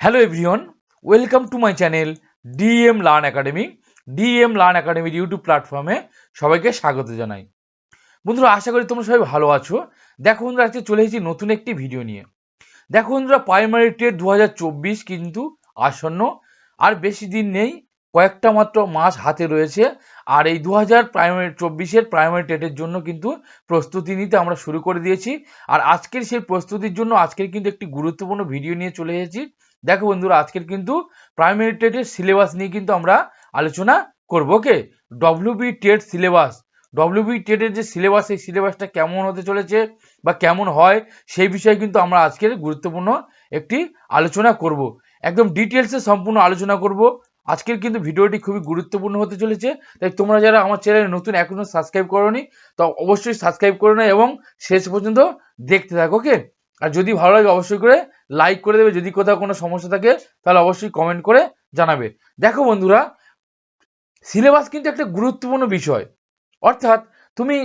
Hello everyone welcome to my channel DM learn academy DM learn একাডেমির YouTube প্ল্যাটফর্মে সবাইকে স্বাগত জানাই। বন্ধুরা, আশা করি তোমরা সবাই ভালো আছো। দেখো বন্ধুরা, আজকে চলে এসেছি নতুন একটি ভিডিও নিয়ে। দেখো বন্ধুরা প্রাইমারি টেট দু হাজার চব্বিশ কিন্তু আসন্ন। আর বেশি দিন নেই, কয়েকটা মাত্র মাস হাতে রয়েছে। আর এই দু হাজার প্রাইমারি চব্বিশের প্রাইমারি টেটের জন্য কিন্তু প্রস্তুতি নিতে আমরা শুরু করে দিয়েছি। আর আজকের সেই প্রস্তুতির জন্য আজকের কিন্তু একটি গুরুত্বপূর্ণ ভিডিও নিয়ে চলে এসেছি। দেখো বন্ধুরা, আজকের কিন্তু প্রাইমারি টেটের সিলেবাস নিয়ে কিন্তু আমরা আলোচনা করব okay WB TET syllabus WB টেটের যে সিলেবাস সেই সিলেবাসটা কেমন হতে চলেছে বা কেমন হয়, সেই বিষয়ে কিন্তু আমরা আজকের গুরুত্বপূর্ণ একটি আলোচনা করব। একদম ডিটেলসে সম্পূর্ণ আলোচনা করব। আজকের কিন্তু ভিডিওটি খুবই গুরুত্বপূর্ণ হতে চলেছে, তাই তোমরা যারা আমার চ্যানেলে নতুন এখনও সাবস্ক্রাইব করোনি, তো অবশ্যই সাবস্ক্রাইব করে নাও এবং শেষ পর্যন্ত দেখতে থাকো ওকে আর যদি ভালো লাগে অবশ্যই করে লাইক করে দেবে। যদি কোথাও কোনো সমস্যা থাকে, তাহলে অবশ্যই কমেন্ট করে জানাবে। দেখো বন্ধুরা সিলেবাস কিন্তু একটা গুরুত্বপূর্ণ বিষয়। অর্থাৎ তুমি,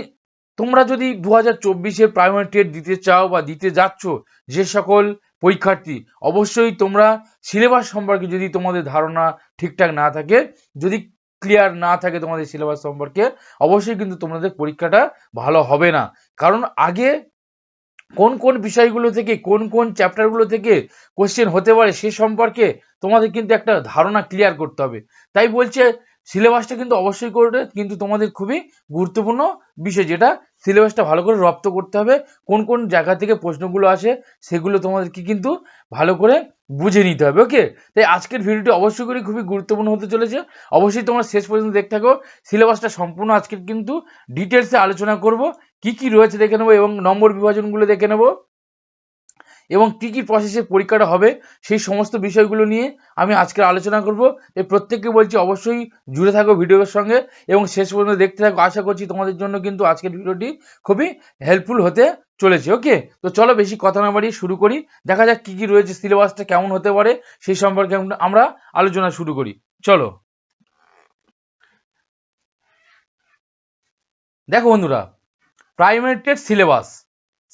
তোমরা যদি দু হাজার চব্বিশের প্রাইমারি টেট দিতে চাও বা দিতে যাচ্ছ যে সকল পরীক্ষার্থী, অবশ্যই তোমরা সিলেবাস সম্পর্কে যদি তোমাদের ধারণা ঠিকঠাক না থাকে, যদি ক্লিয়ার না থাকে তোমাদের সিলেবাস সম্পর্কে, অবশ্যই কিন্তু তোমাদের পরীক্ষাটা ভালো হবে না। কারণ আগে কোন কোন বিষয়গুলো থেকে, কোন কোন চ্যাপ্টারগুলো থেকে কোশ্চেন হতে পারে সে সম্পর্কে তোমাদের কিন্তু একটা ধারণা ক্লিয়ার করতে হবে। তাই বলছে সিলেবাসটা কিন্তু অবশ্যই করবে, কিন্তু তোমাদের খুবই গুরুত্বপূর্ণ বিষয় যেটা সিলেবাসটা ভালো করে রপ্ত করতে হবে, কোন কোন জায়গা থেকে প্রশ্নগুলো আসে সেগুলো তোমাদেরকে কিন্তু ভালো করে বুঝে নিতে হবে ওকে তাই আজকের ভিডিওটি অবশ্যই করে খুবই গুরুত্বপূর্ণ হতে চলেছে। অবশ্যই তোমরা শেষ পর্যন্ত দেখতে থাকো। সিলেবাসটা সম্পূর্ণ আজকের কিন্তু ডিটেলসে আলোচনা করব। কি কি রয়েছে দেখে নেব এবং নম্বর বিভাজনগুলো দেখে নেব। এবং কি কি প্রসেসে পরীক্ষাটা হবে, সেই সমস্ত বিষয়গুলো নিয়ে আমি আজকে আলোচনা করব। এই প্রত্যেককে বলছি অবশ্যই জুড়ে থাকো ভিডিওর সঙ্গে এবং শেষ পর্যন্ত দেখতে থাকো। আশা করছি তোমাদের জন্য কিন্তু আজকের ভিডিওটি খুবই হেল্পফুল হতে চলেছে ওকে তো চলো বেশি কথা না বাড়িয়ে শুরু করি। দেখা যাক কি কি রয়েছে সিলেবাসটা কেমন হতে পারে, সেই সম্পর্কে আমরা আলোচনা শুরু করি। চলো। দেখো বন্ধুরা প্রাইমারি টেট সিলেবাস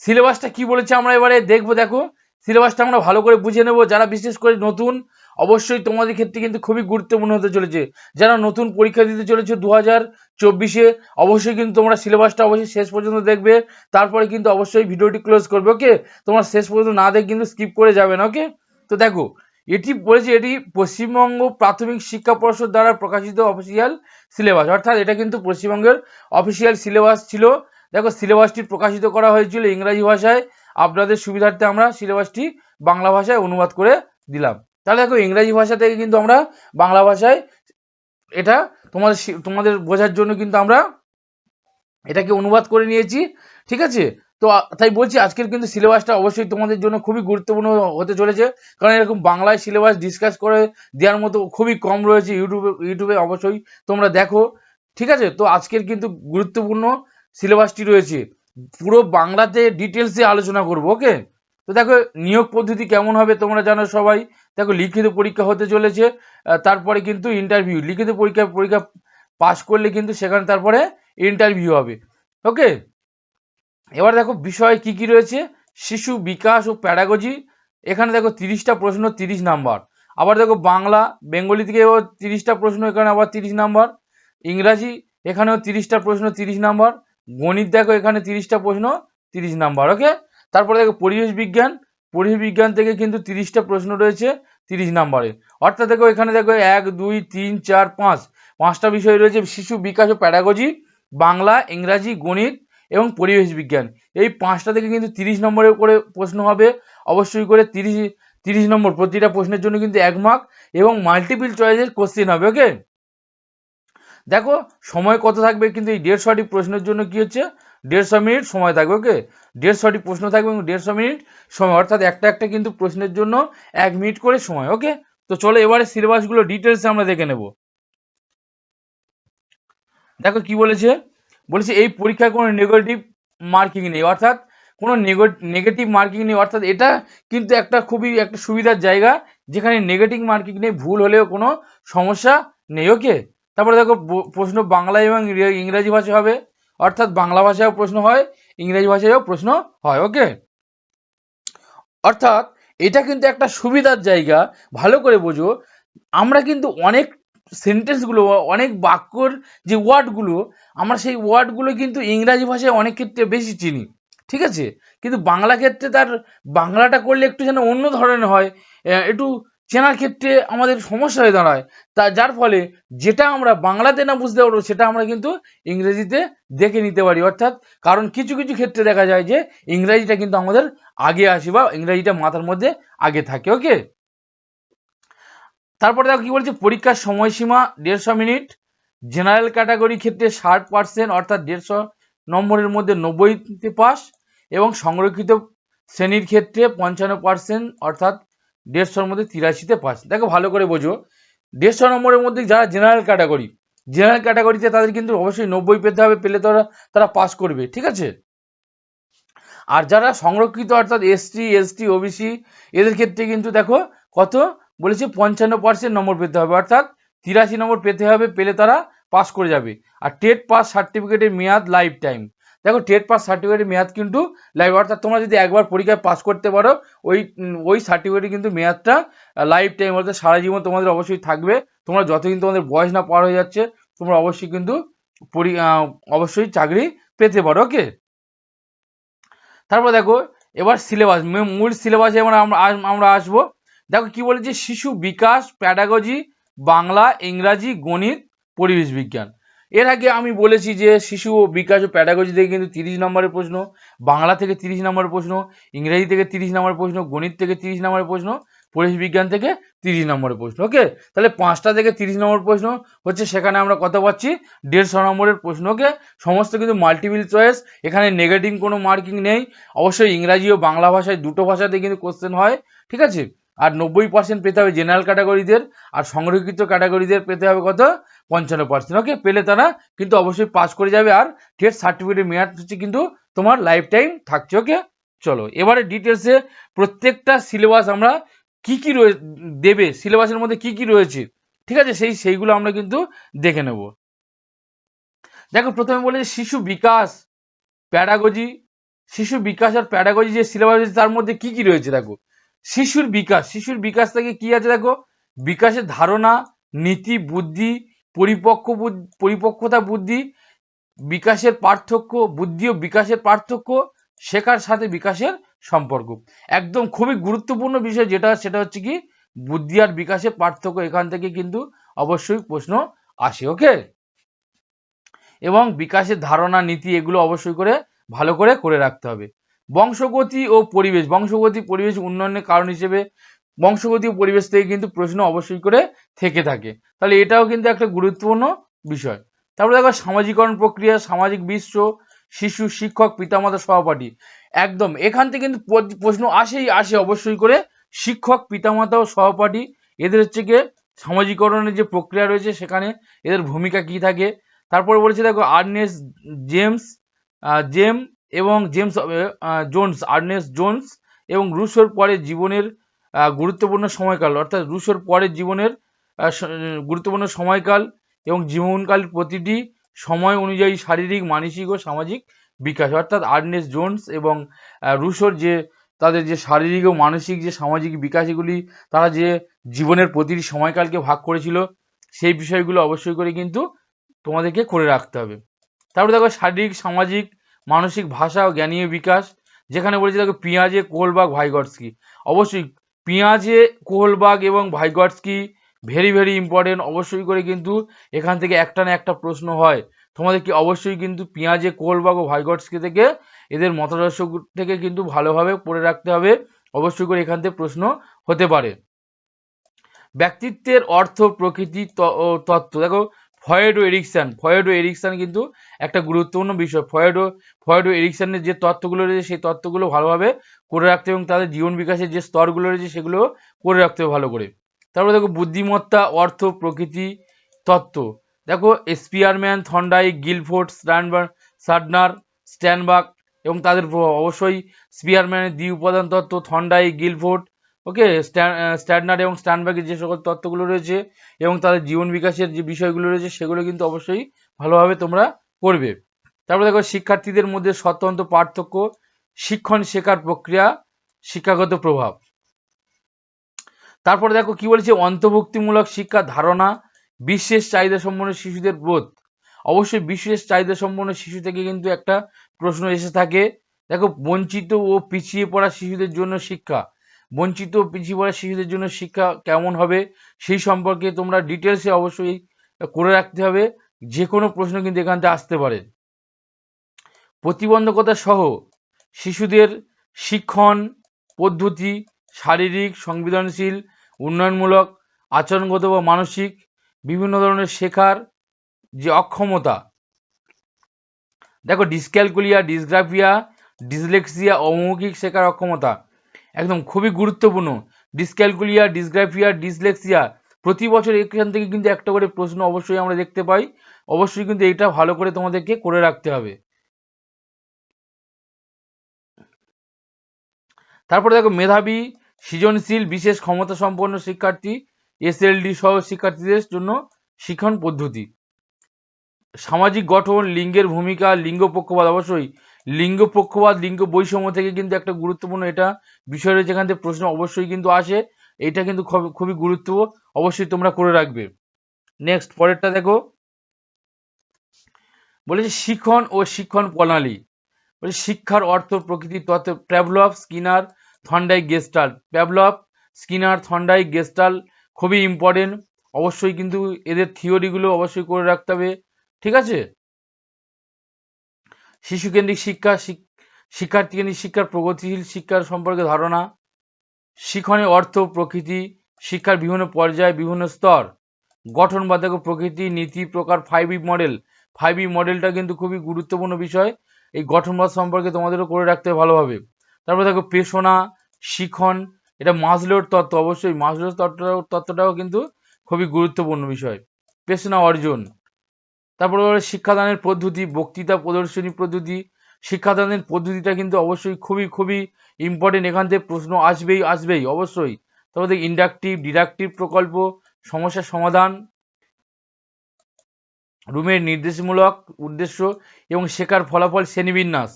সিলেবাসটা কি বলেছে আমরা এবারে দেখব, দেখো। সিলেবাসটা আমরা ভালো করে বুঝে নেব। যারা বিশেষ করে নতুন, অবশ্যই তোমাদের ক্ষেত্রে কিন্তু খুবই গুরুত্বপূর্ণ হতে চলেছে। যারা নতুন পরীক্ষা দিতে চলেছে দু হাজার চব্বিশে, অবশ্যই কিন্তু তোমরা সিলেবাসটা অবশ্যই শেষ পর্যন্ত দেখবে। তারপরে কিন্তু অবশ্যই ভিডিওটি ক্লোজ করবে ওকে তোমরা শেষ পর্যন্ত না দেখে কিন্তু স্কিপ করে যাবে না ওকে তো দেখো, এটি বলেছে এটি পশ্চিমবঙ্গ প্রাথমিক শিক্ষা পর্ষদ দ্বারা প্রকাশিত অফিসিয়াল সিলেবাস অর্থাৎ এটা কিন্তু পশ্চিমবঙ্গের অফিসিয়াল সিলেবাস ছিল। দেখো সিলেবাসটি প্রকাশিত করা হয়েছিল ইংরাজি ভাষায়। আপনাদের সুবিধার্থে আমরা সিলেবাসটি বাংলা ভাষায় অনুবাদ করে দিলাম। তাহলে দেখো ইংরাজি ভাষা থেকে কিন্তু আমরা বাংলা ভাষায় এটা তোমাদের তোমাদের বোঝার জন্য কিন্তু আমরা এটাকে অনুবাদ করে নিয়েছি, ঠিক আছে? তো তাই বলছি আজকের কিন্তু সিলেবাসটা অবশ্যই তোমাদের জন্য খুবই গুরুত্বপূর্ণ হতে চলেছে। কারণ এরকম বাংলায় সিলেবাস ডিসকাস করে দেওয়ার মতো খুবই কম রয়েছে ইউটিউবে ইউটিউবে অবশ্যই তোমরা দেখো, ঠিক আছে? তো আজকের কিন্তু গুরুত্বপূর্ণ সিলেবাসটি রয়েছে। পুরো বাংলাতে ডিটেলসে আলোচনা করব ওকে তো দেখো, নিয়োগ পদ্ধতি কেমন হবে তোমরা জানো সবাই। দেখো, লিখিত পরীক্ষা হতে চলেছে তারপরে কিন্তু ইন্টারভিউ লিখিত পরীক্ষা পরীক্ষা পাশ করলে কিন্তু সেখানে তারপরে ইন্টারভিউ হবে ওকে এবার দেখো, বিষয় কি কি রয়েছে? শিশু বিকাশ ও প্যাডাগজি এখানে দেখো তিরিশটা প্রশ্ন, তিরিশ নাম্বার। আবার দেখো, বাংলা, বেঙ্গলি থেকে তিরিশটা প্রশ্ন, এখানে আবার তিরিশ নাম্বার। ইংরাজি, এখানেও তিরিশটা প্রশ্ন, তিরিশ নাম্বার। গণিত দেখো এখানে তিরিশটা প্রশ্ন, তিরিশ নাম্বার ওকে তারপরে দেখো পরিবেশ বিজ্ঞান পরিবেশ বিজ্ঞান থেকে কিন্তু তিরিশটা প্রশ্ন রয়েছে, তিরিশ নাম্বারে। অর্থাৎ দেখো এখানে দেখো এক, দুই, তিন, চার, পাঁচ। পাঁচটা বিষয় রয়েছে, শিশু বিকাশ ও প্যাডাগজি বাংলা, ইংরাজি, গণিত এবং পরিবেশ বিজ্ঞান। এই পাঁচটা থেকে কিন্তু তিরিশ নম্বরের করে প্রশ্ন হবে, অবশ্যই করে তিরিশ তিরিশ নম্বর প্রতিটা প্রশ্নের জন্য কিন্তু এক মার্ক এবং মাল্টিপিল চয়েসের কোশ্চেন হবে ওকে দেখো, সময় কত থাকবে কিন্তু এই দেড়শোটি প্রশ্নের জন্য কি হচ্ছে? দেড়শো মিনিট সময় থাকবে, ওকে? দেড়শোটি প্রশ্ন থাকবে এবং দেড়শো মিনিট সময়, অর্থাৎ একটা একটা কিন্তু প্রশ্নের জন্য এক মিনিট করে সময়, ওকে? তো চলো এবারে সিলেবাসগুলো ডিটেলসে আমরা দেখে নেব। দেখো কি বলেছে? বলেছে এই পরীক্ষায় কোনো নেগেটিভ মার্কিং নেই, অর্থাৎ কোনো নেগেটিভ মার্কিং নেই, অর্থাৎ এটা কিন্তু একটা খুবই একটা সুবিধার জায়গা, যেখানে নেগেটিভ মার্কিং নেই ভুল হলেও কোনো সমস্যা নেই, ওকে? তারপরে দেখো প্রশ্ন বাংলা এবং ইংরাজি ভাষায় হবে। অর্থাৎ বাংলা ভাষায়ও প্রশ্ন হয়, ইংরেজি ভাষায়ও প্রশ্ন হয়, ওকে? অর্থাৎ এটা কিন্তু একটা সুবিধার জায়গা। ভালো করে বোঝো। আমরা কিন্তু অনেক সেন্টেন্সগুলো অনেক বাক্যর যে ওয়ার্ডগুলো আমরা সেই ওয়ার্ডগুলো কিন্তু ইংরাজি ভাষায় অনেক ক্ষেত্রে বেশি চিনি। ঠিক আছে? কিন্তু বাংলা ক্ষেত্রে তার বাংলাটা করলে একটু যেন অন্য ধরনের হয়। একটু চেনার ক্ষেত্রে আমাদের সমস্যা হয়ে দাঁড়ায়। তা যার ফলে যেটা আমরা বাংলাতে না বুঝতে পারব, সেটা আমরা কিন্তু ইংরেজিতে দেখে নিতে পারি। অর্থাৎ কারণ কিছু কিছু ক্ষেত্রে দেখা যায় যে ইংরাজিটা কিন্তু আমাদের আগে আসে বা ইংরাজিটা মাথার মধ্যে আগে থাকে, ওকে? তারপরে দেখো কি বলছে, পরীক্ষার সময়সীমা দেড়শো মিনিট, জেনারেল ক্যাটাগরি ক্ষেত্রে ষাট পার্সেন্ট, অর্থাৎ দেড়শো নম্বরের মধ্যে নব্বইতে পাস, এবং সংরক্ষিত শ্রেণির ক্ষেত্রে পঞ্চান্ন পার্সেন্ট, অর্থাৎ দেড়শোর মধ্যে তিরাশিতে পাস। দেখো ভালো করে বোঝো। দেড়শো নম্বরের মধ্যে যারা জেনারেল ক্যাটাগরি জেনারেল ক্যাটাগরিতে তাদের কিন্তু অবশ্যই নব্বই পেতে হবে, পেলে তারা তারা পাস করবে, ঠিক আছে? আর যারা সংরক্ষিত অর্থাৎ এসটি এসটি ওবিসি এদের ক্ষেত্রে কিন্তু দেখো কত? বলেছে পঞ্চান্ন পার্সেন্ট নম্বর পেতে হবে। অর্থাৎ তিরাশি নম্বর পেতে হবে, পেলে তারা পাস করে যাবে। আর টেট পাস সার্টিফিকেটের মেয়াদ লাইফ টাইম দেখো টেট পাস সার্টিফিকেটের মেয়াদ কিন্তু লাইফ অর্থাৎ তোমরা যদি একবার পরীক্ষায় পাস করতে পারো, ওই ওই সার্টিফিকেটের কিন্তু মেয়াদটা লাইফ টাইম অর্থাৎ সারা জীবন তোমাদের অবশ্যই থাকবে। তোমরা যতদিন তোমাদের বয়স না পার হয়ে যাচ্ছে, তোমরা অবশ্যই কিন্তু অবশ্যই চাকরি পেতে পারো ওকে তারপর দেখো, এবার সিলেবাস মূল সিলেবাসে আমরা আমরা আমরা আসব। দেখো কি বলেছে, শিশু বিকাশ প্যাডাগজি বাংলা, ইংরাজি, গণিত, পরিবেশ বিজ্ঞান। এর আগে আমি বলেছি যে শিশু ও বিকাশ ও প্যাডাগজি থেকে কিন্তু তিরিশ নম্বরের প্রশ্ন, বাংলা থেকে তিরিশ নম্বরের প্রশ্ন, ইংরেজি থেকে তিরিশ নম্বরের প্রশ্ন, গণিত থেকে তিরিশ নম্বরের প্রশ্ন, পরিবেশ বিজ্ঞান থেকে তিরিশ নম্বরের প্রশ্ন ওকে তাহলে পাঁচটা থেকে তিরিশ নম্বর প্রশ্ন হচ্ছে সেখানে আমরা কথা পাচ্ছি দেড়শো নম্বরের প্রশ্ন ওকে সমস্ত কিন্তু মাল্টিপল চয়েস এখানে নেগেটিভ কোনো মার্কিং নেই। অবশ্যই ইংরাজি ও বাংলা ভাষায় দুটো ভাষাতে কিন্তু কোশ্চেন হয়, ঠিক আছে? আর নব্বই পার্সেন্ট পেতে হবে জেনারেল ক্যাটাগরিদের আর সংরক্ষিত ক্যাটাগরিদের পেতে হবে কত? পঞ্চান্ন পার্সেন্ট ওকে পেলে তারা কিন্তু অবশ্যই পাস করে যাবে আর টেট সার্টিফিকেটের মেয়াদ হচ্ছে কিন্তু তোমার লাইফ টাইম থাকছে। ওকে চলো, এবারে ডিটেলসে প্রত্যেকটা সিলেবাস আমরা কি কি রয়ে, দেবে সিলেবাসের মধ্যে কি কি রয়েছে, ঠিক আছে? সেই, সেইগুলো আমরা কিন্তু দেখে নেব। দেখো, প্রথমে বলে শিশু বিকাশ প্যাডাগজি শিশু বিকাশ আর প্যাডাগজি যে সিলেবাস আছে তার মধ্যে কি কি রয়েছে দেখো? শিশুর বিকাশ শিশুর বিকাশ থেকে কি আছে দেখো? বিকাশের ধারণা, নীতি, বুদ্ধি পরিপক্ক পরিপক্কতা বুদ্ধি, বিকাশের পার্থক্য, বুদ্ধি ও বিকাশের পার্থক্য, শেখার সাথে বিকাশের সম্পর্ক। একদম খুবই গুরুত্বপূর্ণ বিষয় যেটা, সেটা হচ্ছে কি, বুদ্ধি আর বিকাশের পার্থক্য এখান থেকে কিন্তু অবশ্যই প্রশ্ন আসে, ওকে? এবং বিকাশের ধারণা, নীতি এগুলো অবশ্যই করে, ভালো করে করে রাখতে হবে। বংশগতি ও পরিবেশ, বংশগতি, পরিবেশ উন্নয়নের কারণ হিসেবে বংশগতি ও পরিবেশ থেকে কিন্তু প্রশ্ন অবশ্যই করে থেকে থাকে। তাহলে এটাও কিন্তু একটা গুরুত্বপূর্ণ বিষয়। তারপরে দেখো সামাজিকরণ প্রক্রিয়া, সামাজিক বিশ্ব, শিশু, শিক্ষক, পিতামাতা, সহপাঠী। একদম, এখান থেকে কিন্তু প্রশ্ন আসেই আসে অবশ্যই করে শিক্ষক, পিতামাতা ও সহপাঠী। এদের হচ্ছে গিয়ে সামাজিকরণের যে প্রক্রিয়া রয়েছে সেখানে এদের ভূমিকা কি থাকে? তারপরে বলেছে দেখো আর্নেস জেমস জেম এবং জেমস জোন্স, আর্নেস জোন্স এবং রুশোর পরে জীবনের গুরুত্বপূর্ণ সময়কাল, অর্থাৎ রুশোর পরের জীবনের গুরুত্বপূর্ণ সময়কাল এবং জীবনকাল প্রতিটি সময় অনুযায়ী শারীরিক, মানসিক ও সামাজিক বিকাশ। অর্থাৎ আর্নেস জোন্স এবং রুশোর যে, তাদের যে শারীরিক ও মানসিক যে সামাজিক বিকাশগুলি তারা যে জীবনের প্রতিটি সময়কালকে ভাগ করেছিল, সেই বিষয়গুলো অবশ্যই করে কিন্তু তোমাদেরকে করে রাখতে হবে। তারপরে দেখো শারীরিক, সামাজিক, মানসিক ভাষা ও জ্ঞানীয় বিকাশ, যেখানে বলেছে দেখো পিঁয়াজে কোহলবাগ ভাইগটস্কি অবশ্যই পিঁয়াজে কোহলবাগ এবং ভাইগটস্কি ভেরি ভেরি ইম্পর্টেন্ট অবশ্যই করে কিন্তু এখান থেকে একটা না একটা প্রশ্ন হয়। তোমাদেরকে অবশ্যই কিন্তু পেঁয়াজে কোহলবাগ ও ভাইগটসকে থেকে এদের মতাদর্শ থেকে কিন্তু ভালোভাবে পড়ে রাখতে হবে। অবশ্যই করে এখান থেকে প্রশ্ন হতে পারে। ব্যক্তিত্বের অর্থ, প্রকৃতি তত্ত্ব। দেখো ফয়েড ও ফয়েডো এরিকসন কিন্তু একটা গুরুত্বপূর্ণ বিষয়। ফয়েডো ফয়েডো এরিকসনের যে তত্ত্বগুলো রয়েছে, সেই তত্ত্বগুলো ভালোভাবে করে রাখতে এবং তাদের জীবন বিকাশের যে স্তরগুলো রয়েছে, সেগুলো করে রাখতে হবে ভালো করে। তারপরে দেখো, বুদ্ধিমত্তা, অর্থ, প্রকৃতি, তত্ত্ব। দেখো স্পিয়ারম্যান থন্ডাই গিলফোর্ড স্ট্যান্ডবার সাডনার স্ট্যানবাক এবং তাদের প্রভাব। অবশ্যই স্পিয়ারম্যানের দ্বি উপাদান তত্ত্ব থন্ডাই গিলফোর্ড ওকে স্ট্যান্ডার্ড এবং স্ট্যান্ডবার্গের যে সকল তত্ত্বগুলো রয়েছে এবং তাদের জীবন বিকাশের যে বিষয়গুলো রয়েছে সেগুলো কিন্তু অবশ্যই ভালোভাবে তোমরা করবে তারপরে দেখো, শিক্ষার্থীদের মধ্যে স্বতন্ত্র পার্থক্য, শিক্ষণ শেখার প্রক্রিয়া, শিক্ষাগত প্রভাব। তারপরে দেখো, কি বলেছে? অন্তর্ভুক্তিমূলক শিক্ষা ধারণা, বিশেষ চাহিদা সম্পন্ন শিশুদের বোধ। অবশ্যই বিশেষ চাহিদা সম্পন্ন শিশু থেকে কিন্তু একটা প্রশ্ন এসে থাকে। দেখো, বঞ্চিত ও পিছিয়ে পড়া শিশুদের জন্য শিক্ষা। বঞ্চিত পিছিয়ে পড়া শিশুদের জন্য শিক্ষা কেমন হবে সেই সম্পর্কে তোমরা ডিটেলসে অবশ্যই করে রাখতে হবে। যে কোনো প্রশ্ন কিন্তু এখান থেকে আসতে পারে। প্রতিবন্ধকতা সহ শিশুদের শিক্ষণ পদ্ধতি, শারীরিক সংবেদনশীল, উন্নয়নমূলক, আচরণগত বা মানসিক বিভিন্ন ধরনের শেখার যে অক্ষমতা। দেখো ডিসক্যালকুলিয়া ডিসগ্রাফিয়া ডিসলেক্সিয়া অমৌখিক শেখার অক্ষমতা। একদম খুবই গুরুত্বপূর্ণ। ডিসক্যালকুলিয়া ডিসগ্রাফিয়া ডিসলেক্সিয়া প্রতি বছর এখান থেকে কিন্তু একটা করে প্রশ্ন অবশ্যই আমরা দেখতে পাই। অবশ্যই কিন্তু এটা ভালো করে তোমাদেরকে করে রাখতে হবে। তারপরে দেখো মেধাবী, সৃজনশীল, বিশেষ ক্ষমতা সম্পন্ন শিক্ষার্থী এসএলডি সহ শিক্ষার্থীদের জন্য শিক্ষণ পদ্ধতি। সামাজিক গঠন, লিঙ্গের ভূমিকা, লিঙ্গ পক্ষপাত অবশ্যই লিঙ্গ পক্ষপাত, লিঙ্গ বৈষম্য থেকে কিন্তু একটা গুরুত্বপূর্ণ এটা বিষয় রয়েছে এখান থেকে প্রশ্ন অবশ্যই কিন্তু আসে। এটা কিন্তু খুবই গুরুত্ব, অবশ্যই তোমরা করে রাখবে। নেক্সট পরেরটা দেখো। বলেছে শিক্ষণ ও শিক্ষণ প্রণালী। বলে শিক্ষার অর্থ প্রকৃতি তত্ত্ব। Pavlov Skinner Thorndike Gestalt Pavlov Skinner Thorndike Gestalt খুবই ইম্পর্টেন্ট অবশ্যই কিন্তু এদের থিওরিগুলো অবশ্যই করে রাখতে হবে। ঠিক আছে? শিশুকেন্দ্রিক শিক্ষা শিক্ষার্থীকেন্দ্রিক শিক্ষার প্রগতিশীল শিক্ষার সম্পর্কে ধারণা শিক্ষণের অর্থ, প্রকৃতি, শিক্ষার বিভিন্ন পর্যায়, বিভিন্ন স্তর গঠন বা দেখো প্রকৃতি, নীতি, প্রকার five E model five E মডেলটা কিন্তু খুবই গুরুত্বপূর্ণ বিষয়। এই গঠনবাদ সম্পর্কে তোমাদেরও করে রাখতে ভালোভাবে। তারপর দেখো পেশনা শিখন এটা মাসলোর তত্ত্ব। অবশ্যই মাসলোর তত্ত্ব তত্ত্বটাও কিন্তু খুবই গুরুত্বপূর্ণ বিষয়। পেশনা অর্জন। তারপরে শিক্ষাদানের পদ্ধতি, বক্তৃতা, প্রদর্শনী পদ্ধতি। শিক্ষাদানের পদ্ধতিটা কিন্তু অবশ্যই খুবই খুবই ইম্পর্টেন্ট এখান থেকে প্রশ্ন আসবেই আসবেই, অবশ্যই। তারপরে ইন্ডাকটিভ ডিডাকটিভ প্রকল্প সমস্যার সমাধান, রুমের নির্দেশমূলক উদ্দেশ্য এবং শেখার ফলাফল শ্রেণীবিন্যাস।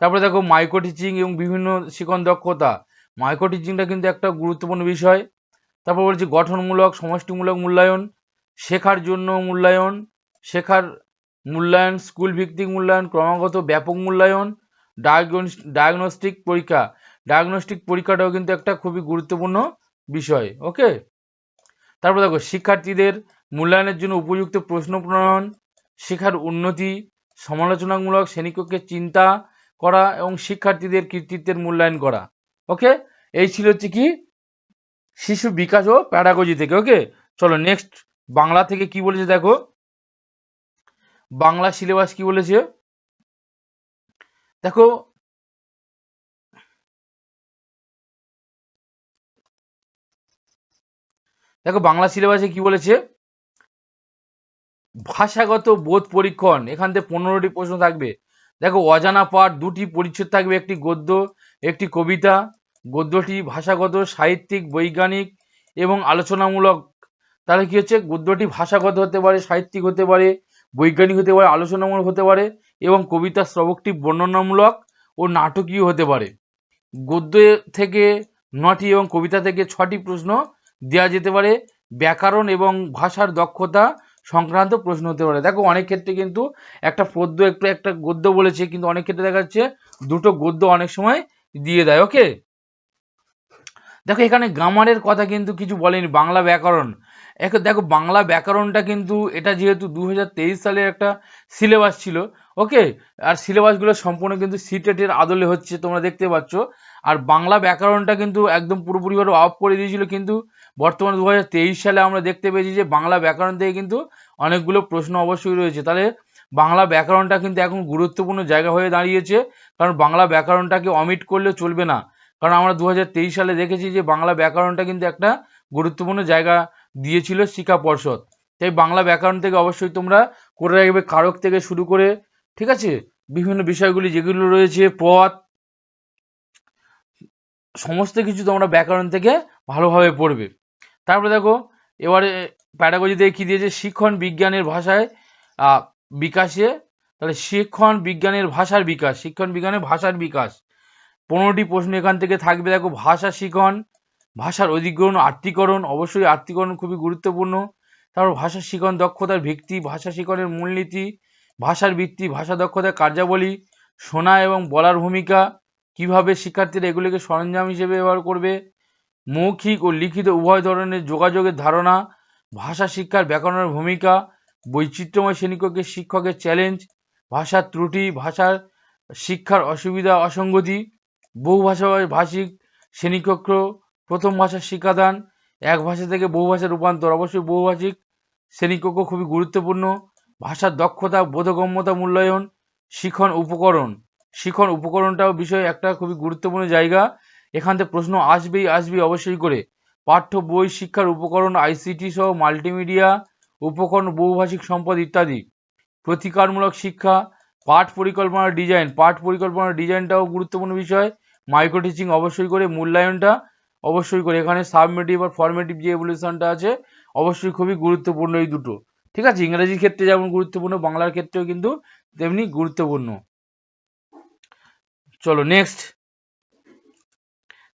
তারপরে দেখো মাইক্রো টিচিং এবং বিভিন্ন শিখন দক্ষতা। মাইক্রো টিচিংটা কিন্তু একটা গুরুত্বপূর্ণ বিষয়। তারপর বলছি গঠনমূলক, সমষ্টিমূলক মূল্যায়ন, শেখার জন্য মূল্যায়ন শেখার মূল্যায়ন স্কুল ভিত্তিক মূল্যায়ন, ক্রমাগত ব্যাপক মূল্যায়ন ডায়াগনস্টিক পরীক্ষা। ডায়াগনস্টিক পরীক্ষাটাও কিন্তু একটা খুবই গুরুত্বপূর্ণ বিষয় ওকে তারপর দেখো, শিক্ষার্থীদের মূল্যায়নের জন্য উপযুক্ত প্রশ্ন প্রণয়ন, শেখার উন্নতি, সমালোচনামূলক শ্রেণীকক্ষের চিন্তা করা এবং শিক্ষার্থীদের কৃতিত্বের মূল্যায়ন করা ওকে এই ছিল হচ্ছে কি, শিশু বিকাশ ও প্যাডাগজি থেকে ওকে চলো নেক্সট বাংলা থেকে কি বলেছে দেখো? বাংলা সিলেবাস কি বলেছে? দেখো দেখো বাংলা সিলেবাসে কি বলেছে? ভাষাগত বোধ পরীক্ষণ, এখান থেকে পনেরোটি প্রশ্ন থাকবে। দেখো, অজানা পাঠ, দুটি পরিচ্ছদ থাকবে, একটি গদ্য, একটি কবিতা। গদ্যটি ভাষাগত, সাহিত্যিক, বৈজ্ঞানিক এবং আলোচনামূলক। তাহলে কি হচ্ছে? গদ্যটি ভাষাগত হতে পারে, সাহিত্যিক হতে পারে বৈজ্ঞানিক হতে পারে, আলোচনামূলক হতে পারে এবং কবিতা শ্রবকটি বর্ণনামূলক ও নাটকীয় হতে পারে। গদ্য থেকে নটি এবং কবিতা থেকে ছটি প্রশ্ন দেওয়া যেতে পারে। ব্যাকরণ এবং ভাষার দক্ষতা সংক্রান্ত প্রশ্ন হতে পারে। দেখো, অনেক ক্ষেত্রে কিন্তু একটা পদ্য একটু একটা গদ্য বলেছে, কিন্তু অনেক ক্ষেত্রে দেখা যাচ্ছে দুটো গদ্য অনেক সময় দিয়ে দেয় ওকে দেখো, এখানে গামারের কথা কিন্তু কিছু বলেনি, বাংলা ব্যাকরণ। এখন দেখো বাংলা ব্যাকরণটা কিন্তু এটা যেহেতু দু হাজার তেইশ সালের একটা সিলেবাস ছিল, ওকে? আর সিলেবাসগুলো সম্পূর্ণ কিন্তু সিটেটের আদলে হচ্ছে, তোমরা দেখতে পাচ্ছ। আর বাংলা ব্যাকরণটা কিন্তু একদম পুরোপুরিভাবে অফ করে দিয়েছিল কিন্তু বর্তমানে দু হাজার তেইশ সালে আমরা দেখতে পেয়েছি যে বাংলা ব্যাকরণ থেকে কিন্তু অনেকগুলো প্রশ্ন অবশ্যই রয়েছে। তাহলে বাংলা ব্যাকরণটা কিন্তু এখন গুরুত্বপূর্ণ জায়গা হয়ে দাঁড়িয়েছে, কারণ বাংলা ব্যাকরণটাকে অমিট করলে চলবে না। কারণ আমরা দু হাজার তেইশ সালে দেখেছি যে বাংলা ব্যাকরণটা কিন্তু একটা গুরুত্বপূর্ণ জায়গা দিয়েছিল শিক্ষা পর্ষদ। তাই বাংলা ব্যাকরণ থেকে অবশ্যই তোমরা করে রাখবে, কারক থেকে শুরু করে, ঠিক আছে? বিভিন্ন বিষয়গুলি যেগুলো রয়েছে, পথ, সমস্ত কিছু তোমরা ব্যাকরণ থেকে ভালোভাবে পড়বে। তারপরে দেখো, এবারে প্যাডাগজিতে কি দিয়েছে? শিক্ষণ বিজ্ঞানের ভাষায় বিকাশে, তাহলে শিক্ষণ বিজ্ঞানের ভাষার বিকাশ, শিক্ষণ বিজ্ঞানের ভাষার বিকাশ। পনেরোটি প্রশ্ন এখান থেকে থাকবে। দেখো, ভাষা শিখন ভাষার অধিগ্রহণ, আত্মীকরণ, অবশ্যই আত্মীকরণ খুবই গুরুত্বপূর্ণ। তারপর ভাষা শিখন দক্ষতার ভিত্তি, ভাষা শিখনের মূলনীতি, ভাষার ভিত্তি, ভাষা দক্ষতার কার্যাবলী, শোনা এবং বলার ভূমিকা, কীভাবে শিক্ষার্থীরা এগুলিকে সরঞ্জাম হিসেবে ব্যবহার করবে, মৌখিক ও লিখিত উভয় ধরনের যোগাযোগের ধারণা, ভাষা শিক্ষার ব্যাকরণের ভূমিকা, বৈচিত্র্যময় শ্রেণীকক্ষের শিক্ষকের চ্যালেঞ্জ, ভাষার ত্রুটি, ভাষার শিক্ষার অসুবিধা, অসঙ্গতি, বহু ভাষা ভাষিক শ্রেণীকক্ষ প্রথম ভাষার শিক্ষাদান, এক ভাষা থেকে বহু ভাষার রূপান্তর। অবশ্যই বহুভাষিক শ্রেণীকক্ষ খুবই গুরুত্বপূর্ণ। ভাষার দক্ষতা, বোধগম্যতা, মূল্যায়ন, শিখন, উপকরণ। শিখন, উপকরণটাও বিষয় একটা খুবই গুরুত্বপূর্ণ জায়গা। এখান থেকে প্রশ্ন আসবেই আসবেই অবশ্যই করে। পাঠ্য, বই, শিক্ষার উপকরণ, আইসিটি সহ মাল্টিমিডিয়া, উপকরণ বহুভাষিক সম্পদ ইত্যাদি। প্রতিকারমূলক শিক্ষা, পাঠ পরিকল্পনার ডিজাইন। পাঠ পরিকল্পনার ডিজাইনটাও গুরুত্বপূর্ণ বিষয়। মাইক্রো টিচিং অবশ্যই করে। মূল্যায়নটা অবশ্যই করে। এখানে সাবমেটিভ আর ফর্মেটিভ যে এভলিউশনটা আছে, অবশ্যই খুবই গুরুত্বপূর্ণ এই দুটো। ঠিক আছে? ইংরেজির ক্ষেত্রে যেমন গুরুত্বপূর্ণ, বাংলার ক্ষেত্রেও কিন্তু তেমনি গুরুত্বপূর্ণ। চলো নেক্সট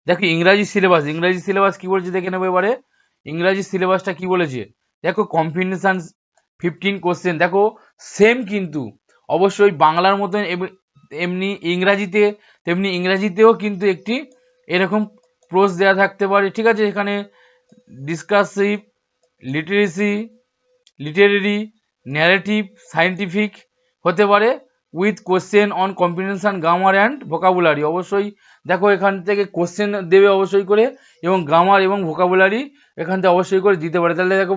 দেখো, ইংরাজি সিলেবাস ইংরাজি সিলেবাস কি বলেছে দেখে নেব এবারে। ইংরাজি সিলেবাসটা কি বলেছে? দেখো কম্বিনেশন ফিফটিন কোশ্চেন দেখো সেম কিন্তু। অবশ্যই বাংলার মতন এম- এমনি ইংরাজিতে, তেমনি ইংরাজিতেও কিন্তু একটি এরকম প্রোজ দেওয়া থাকতে পারে, ঠিক আছে? এখানে discursive literacy literary narrative scientific হতে পারে with question on combination grammar and vocabulary অবশ্যই দেখো এখান থেকে কোশ্চেন দেবে অবশ্যই করে, এবং গ্রামার এবং ভোকাবুলারি এখান থেকে অবশ্যই করে দিতে পারে। তাহলে দেখো,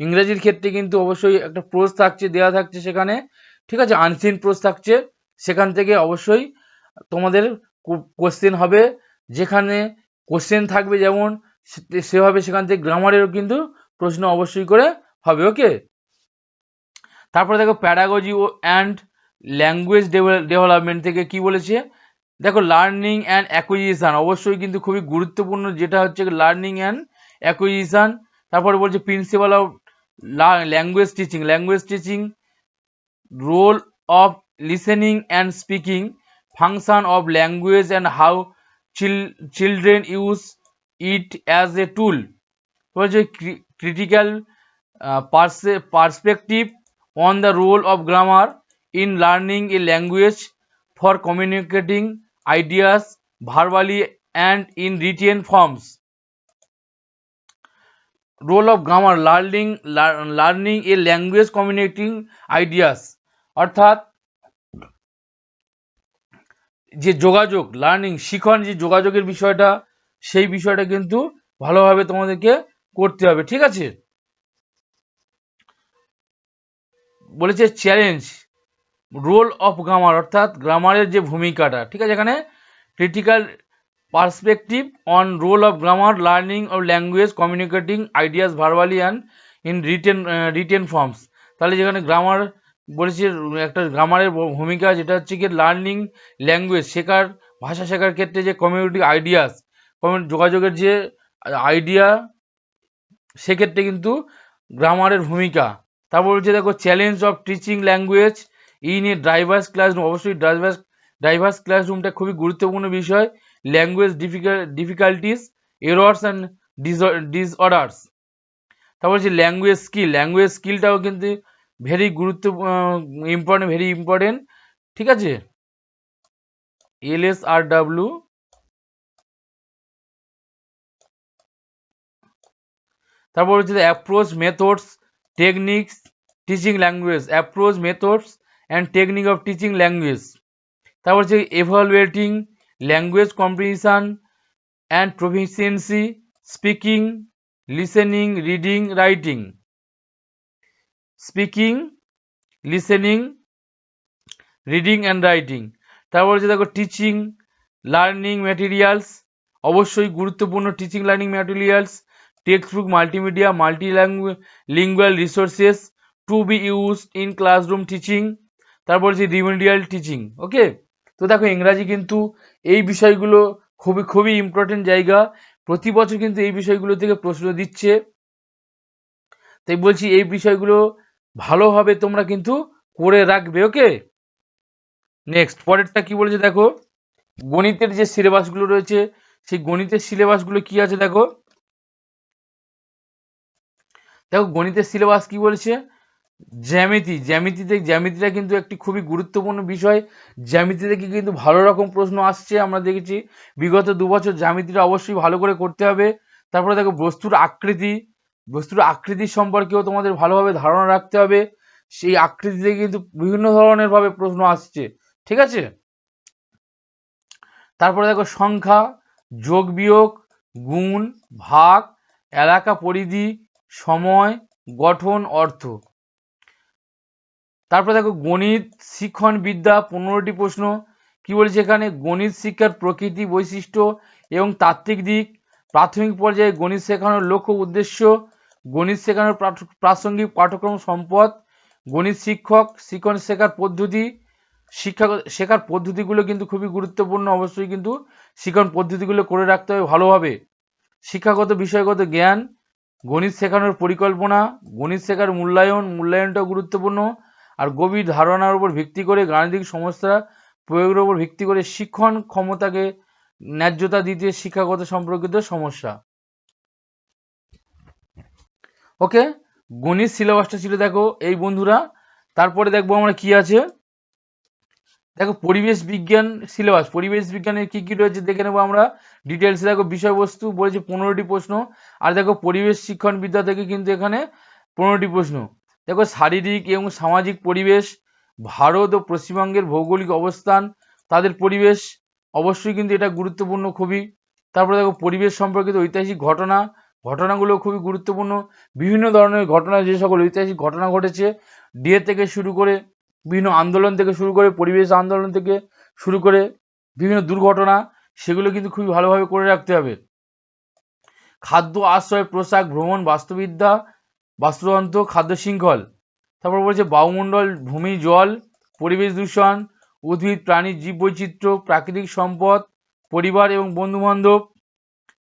ইংরেজির ক্ষেত্রে কিন্তু অবশ্যই একটা প্রোজ থাকছে দেওয়া থাকছে সেখানে, ঠিক আছে? আনসিন প্রোজ থাকছে, সেখান থেকে অবশ্যই তোমাদের কোশ্চেন হবে, যেখানে কোশ্চেন থাকবে যেমন সেভাবে সেখান থেকে গ্রামারেরও কিন্তু প্রশ্ন অবশ্যই করে হবে ওকে তারপরে দেখো প্যাডাগজি ও অ্যান্ড ল্যাঙ্গুয়েজ ডেভেলপমেন্ট থেকে কি বলেছে? দেখো লার্নিং অ্যান্ড অ্যাকুইজিশন অবশ্যই কিন্তু খুবই গুরুত্বপূর্ণ, যেটা হচ্ছে লার্নিং অ্যান্ড অ্যাকুইজিশন তারপরে বলছে principal of language teaching language teaching role of listening and speaking function of language and how children use it as a tool বলছে critical perspective on the role of grammar in learning a language for communicating ideas verbally and in written forms role of grammar learning learning a language communicating ideas অর্থাৎ যে যোগাযোগ learning শিখন যে যোগাযোগের বিষয়টা, সেই বিষয়টা কিন্তু ভালোভাবে তোমাদেরকে করতে হবে, ঠিক আছে? বলেছে চ্যালেঞ্জ রোল অফ গ্রামার অর্থাৎ গ্রামারের যে ভূমিকাটা, ঠিক আছে এখানে? Critical perspective on role of grammar learning of language communicating ideas verbally and in written written forms তাহলে যেখানে গ্রামার বলেছে একটা গ্রামারের ভূমিকা যেটা হচ্ছে কি লার্নিং ল্যাঙ্গুয়েজ শেখার, ভাষা শেখার ক্ষেত্রে যে কমিউনিটি আইডিয়াস কমিউনিটি যোগাযোগের যে আইডিয়া সেক্ষেত্রে কিন্তু গ্রামারের ভূমিকা। তারপর হচ্ছে দেখো challenge of teaching language in a diverse classroom অবশ্যই ড্রাইভার্স ড্রাইভার্স ক্লাসরুমটা খুবই গুরুত্বপূর্ণ বিষয়। Language difficulties errors and disorders তারপর হচ্ছে ল্যাঙ্গুয়েজ স্কিল ল্যাঙ্গুয়েজ স্কিলটাও কিন্তু ভেরি গুরুত্ব ইম্পর্টেন্ট ভেরি ইম্পর্টেন্ট ঠিক আছে? এল এস আর ডাব্লিউ তারপর হচ্ছে approach methods techniques teaching language approach methods and technique of teaching language তারপর হচ্ছে evaluating language competition and proficiency speaking listening reading writing speaking, listening, reading and writing. তারপর হচ্ছে দেখো teaching, learning materials, অবশ্যই গুরুত্বপূর্ণ teaching, learning materials text book multimedia multilingual resources, to be used in classroom teaching, তারপর হচ্ছে remedial teaching, ওকে? তো দেখো ইংরাজি কিন্তু এই বিষয়গুলো খুবই খুবই ইম্পর্টেন্ট জায়গা। প্রতি বছর কিন্তু এই বিষয়গুলো থেকে প্রশ্ন দিচ্ছে। তাই বলছি এই বিষয়গুলো ভালোভাবে তোমরা কিন্তু করে রাখবে ওকে নেক্সট পরেরটা কি বলেছে দেখো? গণিতের যে সিলেবাসগুলো রয়েছে, সেই গণিতের সিলেবাসগুলো কি আছে দেখো? দেখো, গণিতের সিলেবাস কি বলেছে? জ্যামিতি, জ্যামিতিতে, জ্যামিতিটা কিন্তু একটি খুবই গুরুত্বপূর্ণ বিষয়। জ্যামিতি থেকে কিন্তু ভালো রকম প্রশ্ন আসছে, আমরা দেখেছি। বিগত দু বছর জ্যামিতিটা অবশ্যই ভালো করে করতে হবে। তারপরে দেখো, বস্তুর আকৃতি বস্তুর আকৃতি সম্পর্কেও তোমাদের ভালোভাবে ধারণা রাখতে হবে। সেই আকৃতিতে কিন্তু বিভিন্ন ধরনের ভাবে প্রশ্ন আসছে। ঠিক আছে? তারপরে দেখো সংখ্যা, যোগ, বিয়োগ, গুণ, ভাগ, এলাকা, পরিধি, সময়, গঠন, অর্থ। তারপরে দেখো গণিত, শিক্ষণ, বিদ্যা, পনেরোটি প্রশ্ন। কি বলেছে এখানে? গণিত শিক্ষার প্রকৃতি বৈশিষ্ট্য এবং তাত্ত্বিক দিক। প্রাথমিক পর্যায়ে গণিত শেখানোর লক্ষ্য উদ্দেশ্য গণিত শেখানোর প্রাসঙ্গিক পাঠ্যক্রম সম্পদ, গণিত শিক্ষক, শিক্ষণ শেখার পদ্ধতি, শিক্ষা শেখার পদ্ধতিগুলো কিন্তু খুবই গুরুত্বপূর্ণ। অবশ্যই কিন্তু শিক্ষণ পদ্ধতিগুলো করে রাখতে হবে ভালোভাবে। শিক্ষাগত, বিষয়গত জ্ঞান, গণিত শেখানোর পরিকল্পনা, গণিত শেখার মূল্যায়ন, মূল্যায়নটাও গুরুত্বপূর্ণ। আর গভীর ধারণার উপর ভিত্তি করে, গাণিতিক সমস্যা প্রয়োগের উপর ভিত্তি করে শিক্ষণ ক্ষমতাকে ন্যায্যতা দিতে শিক্ষাগত সম্পর্কিত সমস্যা। ওকে? গণিত সিলেবাসটা ছিল, দেখো, এই বন্ধুরা। তারপরে দেখব আমরা কি আছে? দেখো, পরিবেশ বিজ্ঞান সিলেবাস পরিবেশ বিজ্ঞানের কি কি রয়েছে দেখে নেব আমরা। ডিটেলস দেখো, বিষয়বস্তু বলেছে পনেরোটি প্রশ্ন। আর দেখো, পরিবেশ শিক্ষণ বিদ্যা থেকে কিন্তু এখানে পনেরোটি প্রশ্ন। দেখো, শারীরিক এবং সামাজিক পরিবেশ, ভারত ও পশ্চিমবঙ্গের ভৌগোলিক অবস্থান, তাদের পরিবেশ। অবশ্যই কিন্তু এটা গুরুত্বপূর্ণ খুবই। তারপরে দেখো, পরিবেশ সম্পর্কিত ঐতিহাসিক ঘটনা। ঘটনাগুলো খুবই গুরুত্বপূর্ণ। বিভিন্ন ধরনের ঘটনা, যে সকল ঐতিহাসিক ঘটনা ঘটেছে, ডিএ থেকে শুরু করে, বিভিন্ন আন্দোলন থেকে শুরু করে, পরিবেশ আন্দোলন থেকে শুরু করে, বিভিন্ন দুর্ঘটনা, সেগুলো কিন্তু খুবই ভালোভাবে করে রাখতে হবে। খাদ্য আশ্রয়, পোশাক, ভ্রমণ, বাস্তুবিদ্যা, বাস্তুতন্ত্র, খাদ্য শৃঙ্খল। তারপর বলছে বায়ুমণ্ডল, ভূমি, জল, পরিবেশ দূষণ, উদ্ভিদ প্রাণী জীব বৈচিত্র্য প্রাকৃতিক সম্পদ, পরিবার এবং বন্ধু বান্ধব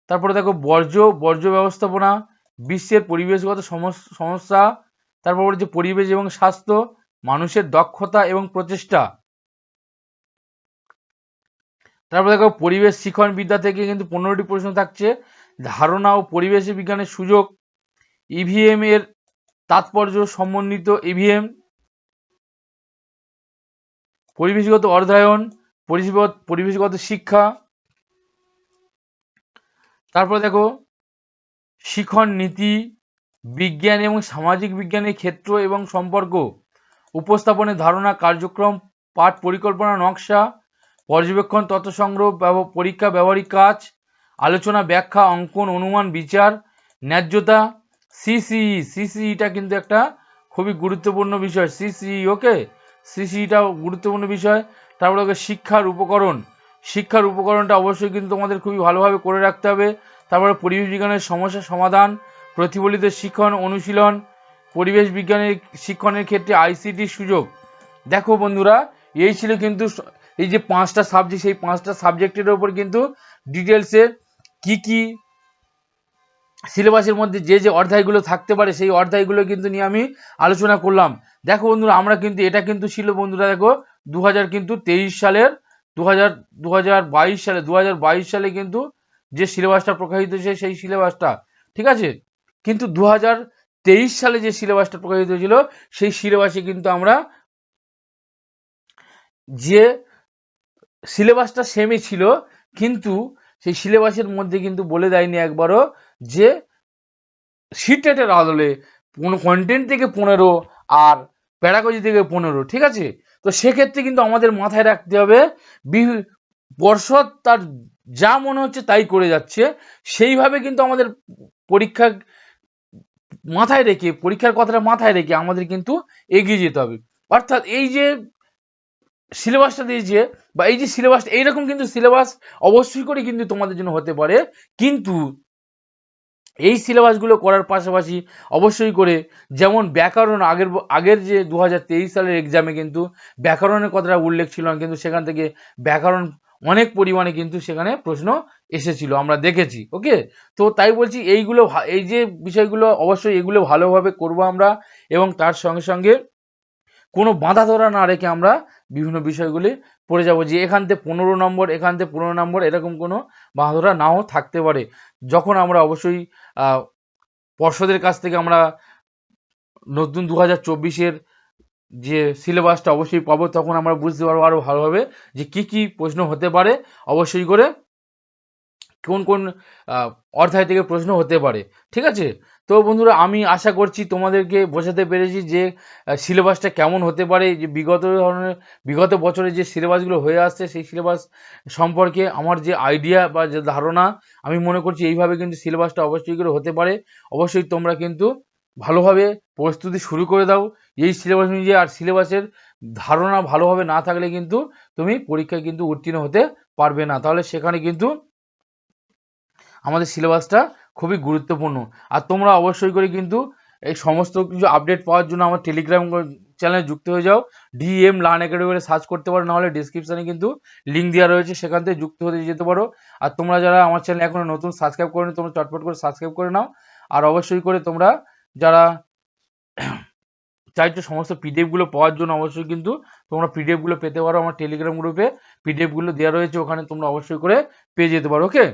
তারপরে দেখো বর্জ্য বর্জ্য ব্যবস্থাপনা, বিশ্বের পরিবেশগত সমস- সমস্যা, তারপর বলছে পরিবেশ এবং স্বাস্থ্য, মানুষের দক্ষতা এবং প্রচেষ্টা। তারপর দেখো পরিবেশ শিক্ষণ বিদ্যা থেকে কিন্তু পনেরোটি প্রশ্ন থাকছে। ধারণা ও পরিবেশ বিজ্ঞানের সুযোগ ইভিএম এর তাৎপর্য সমন্বিত ইভিএম পরিবেশগত অধ্যয়ন পরিবেশগত পরিবেশগত শিক্ষা তারপর দেখো, শিখন নীতি, বিজ্ঞান এবং সামাজিক বিজ্ঞানের ক্ষেত্র এবং সম্পর্ক উপস্থাপনের ধারণা, কার্যক্রম, পাঠ পরিকল্পনা, নকশা, পর্যবেক্ষণ, তথ্য সংগ্রহ পরীক্ষা, ব্যবহারিক কাজ, আলোচনা, ব্যাখ্যা, অঙ্কন, অনুমান, বিচার, ন্যায্যতা, সিসিই, সিসিইটা কিন্তু একটা খুবই গুরুত্বপূর্ণ বিষয়। সিসিই, ওকে? সিসিইটাও গুরুত্বপূর্ণ বিষয়। তারপরে শিক্ষার উপকরণ। শিক্ষার উপকরণটা অবশ্যই কিন্তু তোমাদের খুবই ভালোভাবে করে রাখতে হবে। তারপরে পরিবেশ বিজ্ঞানের সমস্যা সমাধান, প্রতিফলিত শিক্ষণ, অনুশীলন, পরিবেশ বিজ্ঞানের শিক্ষণের ক্ষেত্রে আইসিটির সুযোগ। দেখো বন্ধুরা, এই ছিল কিন্তু এই যে পাঁচটা সাবজেক্ট সেই পাঁচটা সাবজেক্টের ওপর কিন্তু ডিটেলসে কি কি সিলেবাসের মধ্যে যে যে অধ্যায়গুলো থাকতে পারে, সেই অধ্যায়গুলো কিন্তু নিয়ে আমি আলোচনা করলাম। দেখো বন্ধুরা, আমরা কিন্তু, এটা কিন্তু ছিল বন্ধুরা দেখো দু হাজার কিন্তু তেইশ সালের দু হাজার দু হাজার বাইশ সালে দু হাজার বাইশ সালে কিন্তু যে সিলেবাসটা প্রকাশিত হয়েছে সেই সিলেবাসটা, ঠিক আছে? কিন্তু দু হাজার তেইশ সালে যে সিলেবাসটা প্রকাশিত হয়েছিল, সেই সিলেবাসে কিন্তু আমরা যে সিলেবাসটা সেমই ছিল, কিন্তু সেই সিলেবাসের মধ্যে কিন্তু বলে দেয়নি একবারও যে সিটেটের আদলে কোনো কন্টেন্ট থেকে পনেরো আর প্যারাগজি থেকে পনেরো, ঠিক আছে? তো সেক্ষেত্রে কিন্তু আমাদের মাথায় রাখতে হবে পর্ষদ তার যা মনে হচ্ছে তাই করে যাচ্ছে। সেইভাবে কিন্তু আমাদের পরীক্ষা মাথায় রেখে, পরীক্ষার কথাটা মাথায় রেখে আমাদের কিন্তু এগিয়ে যেতে হবে। অর্থাৎ এই যে সিলেবাসটা দিয়েছে বা এই যে সিলেবাসটা এইরকম কিন্তু সিলেবাস অবশ্যই করে কিন্তু তোমাদের জন্য হতে পারে। কিন্তু এই সিলেবাসগুলো করার পাশাপাশি অবশ্যই করে যেমন ব্যাকরণ আগের আগের যে দু হাজার তেইশ সালের এক্সামে কিন্তু ব্যাকরণের কথাটা উল্লেখ ছিল না, কিন্তু সেখান থেকে ব্যাকরণ অনেক পরিমাণে কিন্তু সেখানে প্রশ্ন এসেছিল, আমরা দেখেছি, ওকে? তো তাই বলছি এইগুলো এই যে বিষয়গুলো অবশ্যই এগুলো ভালোভাবে করব আমরা এবং তার সঙ্গে সঙ্গে কোনো বাঁধা ধরা না রেখে আমরা বিভিন্ন বিষয়গুলি পড়ে যাব, যে এখান থেকে পনেরো নম্বর, এখান থেকে পনেরো নম্বর এরকম কোনো বাঁধা ধরা নাও থাকতে পারে। যখন আমরা অবশ্যই পর্ষদের কাছ থেকে আমরা নতুন দু হাজার চব্বিশের যে সিলেবাসটা অবশ্যই পাবো, তখন আমরা বুঝতে পারব আরও ভালোভাবে যে কি কি প্রশ্ন হতে পারে। অবশ্যই করে কোন কোন অধ্যায় থেকে প্রশ্ন হতে পারে। ঠিক আছে? তো বন্ধুরা, আমি আশা করছি তোমাদেরকে বোঝাতে পেরেছি যে সিলেবাসটা কেমন হতে পারে, যে বিগত ধরনের, বিগত বছরে যে সিলেবাসগুলো হয়ে আসছে, সেই সিলেবাস সম্পর্কে আমার যে আইডিয়া বা যে ধারণা, আমি মনে করছি এইভাবে কিন্তু সিলেবাসটা অবশ্যই করে হতে পারে। অবশ্যই তোমরা কিন্তু ভালোভাবে প্রস্তুতি শুরু করে দাও। এই সিলেবাস অনুযায়ী আর সিলেবাসের ধারণা ভালোভাবে না থাকলে কিন্তু তুমি পরীক্ষায় কিন্তু উত্তীর্ণ হতে পারবে না। তাহলে সেখানে কিন্তু আমাদের সিলেবাসটা খুবই গুরুত্বপূর্ণ। আর তোমরা অবশ্যই করে কিন্তু এই সমস্ত কিছু আপডেট পাওয়ার জন্য আমার টেলিগ্রাম চ্যানেলে যুক্ত হয়ে যাও। ডিএম লার্ন একাডেমি বলে সার্চ করতে পারো, নাহলে ডিসক্রিপশনে কিন্তু লিঙ্ক দেওয়া রয়েছে, সেখান থেকে যুক্ত হতে যেতে পারো। আর তোমরা যারা আমার চ্যানেল এখনও নতুন সাবস্ক্রাইব করে তোমরা চটপট করে সাবস্ক্রাইব করে নাও। আর অবশ্যই করে তোমরা যারা চাইছো সমস্ত পিডিএফগুলো পাওয়ার জন্য, অবশ্যই কিন্তু তোমরা পিডিএফগুলো পেতে পারো আমার টেলিগ্রাম গ্রুপে পিডিএফগুলো দেওয়া রয়েছে, ওখানে তোমরা অবশ্যই করে পেয়ে যেতে পারো ওকে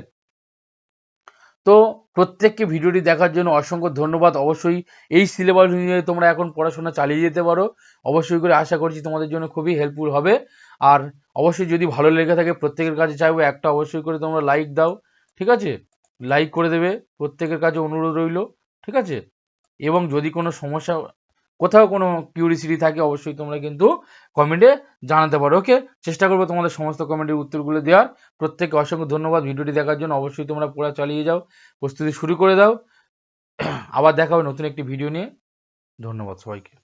তো প্রত্যেককে ভিডিওটি দেখার জন্য অসংখ্য ধন্যবাদ। অবশ্যই এই সিলেবাস অনুযায়ী তোমরা এখন পড়াশোনা চালিয়ে যেতে পারো, অবশ্যই করে আশা করছি তোমাদের জন্য খুবই হেল্পফুল হবে। আর অবশ্যই যদি ভালো লেগে থাকে প্রত্যেকের কাছে চাইব, একটা অবশ্যই করে তোমরা লাইক দাও, ঠিক আছে? লাইক করে দেবে, প্রত্যেকের কাছে অনুরোধ রইল, ঠিক আছে? এবং যদি কোনো সমস্যা কোথাও কোনো কিউরিসিটি থাকে, অবশ্যই তোমরা কিন্তু কমেন্টে জানাতে পারো ওকে চেষ্টা করব তোমাদের সমস্ত কমেন্টের উত্তরগুলো দেওয়ার। প্রত্যেককে অসংখ্য ধন্যবাদ। ভিডিওটি দেখার জন্য অবশ্যই তোমরা পড়া চালিয়ে যাও, প্রস্তুতি শুরু করে দাও। আবার দেখা হবে নতুন একটি ভিডিও নিয়ে। ধন্যবাদ সবাইকে।